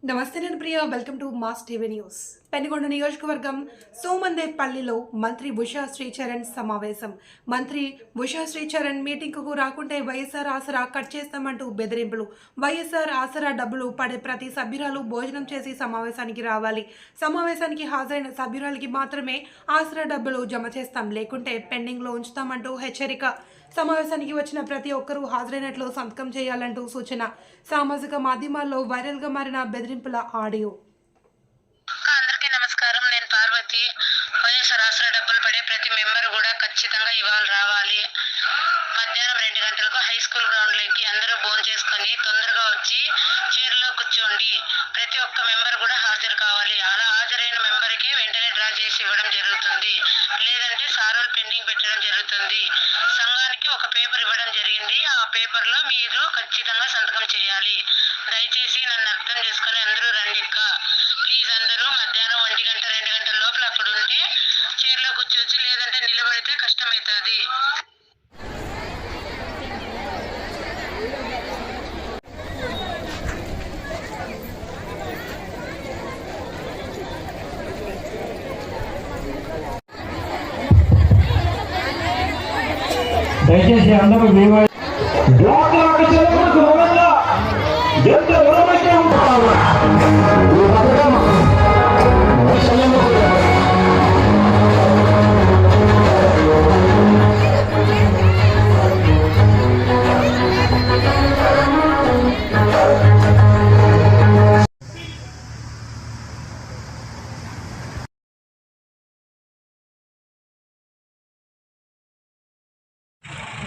Namaste and welcome to Mass TV News. Penugonda నియోజకవర్గం సోమందేపల్లిలో మంత్రి ఉషా శ్రీచరణ్ సమావేశం. మంత్రి ఉషా శ్రీచరణ్ మీటింగ్కు రాకుంటే వైఎస్ఆర్ ఆసరా కట్ చేస్తామంటూ బెదిరింపులు. వైఎస్ఆర్ ఆసరా డబ్బులు పడే ప్రతి సభ్యురాలు భోజనం చేసి సమావేశానికి రావాలి. సమావేశానికి హాజరైన సభ్యురాలకి మాత్రమే ఆసరా డబ్బులు జమ చేస్తాం. లేకుంటే పెండింగ్లో ఉంచుతామంటూ హెచ్చరిక. సమావేశానికి వచ్చిన ప్రతి ఒక్కరూ హాజరైనట్లు సంతకం చేయాలంటూ సూచన. సామాజిక మాధ్యమాల్లో వైరల్గా మారిన బెదిరింపుల ఆడియో. నేను పార్వతి వైఎస్ఆర్ ఆసరా డబ్బులు పడే ప్రతి మెంబర్ కూడా ఖచ్చితంగా ఇవాళ రావాలి. మధ్యాహ్నం రెండు గంటలకు హై స్కూల్ గ్రౌండ్లోకి అందరూ భోజనం చేసుకొని తొందరగా వచ్చి చీరలో కూర్చోండి. ప్రతి ఒక్క మెంబర్ కూడా హాజరు కావాలి. అలా హాజరైన మెంబర్కి వెంటనే డ్రా చేసి ఇవ్వడం జరుగుతుంది. లేదంటే సారోలు పెండింగ్ పెట్టడం జరుగుతుంది. సంఘానికి ఒక పేపర్ ఇవ్వడం జరిగింది. ఆ పేపర్లో మీరు ఖచ్చితంగా సంతకం చేయాలి. దయచేసి నన్ను అర్థం చేసుకొని అందరూ రండి అందరూ మధ్యాహ్నం ఒంటి గంట రెండు గంటల లోపల అక్కడ ఉంటే చైర్లో కూర్చోవచ్చు. లేదంటే నిలబడితే కష్టమవుతుంది దయచేసి అందరూ డ్వాక్రా అక్కచెల్లెమ్మలకు మొదట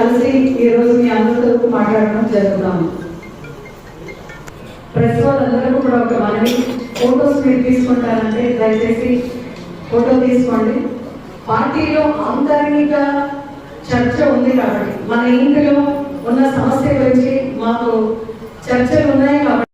కలిసి ఈ రోజు మీ అందరితో మాట్లాడడం జరుగుతాము ప్రెస్ వాళ్ళందరూ కూడా ఒక మనవి ఫోటోస్ మీరు తీసుకుంటారంటే దయచేసి ఫోటో తీసుకోండి. పార్టీలో అంతర్నిక చర్చ ఉంది కాబట్టి మన ఇంటిలో ఉన్న సమస్య గురించి మాకు చర్చలు ఉన్నాయి కాబట్టి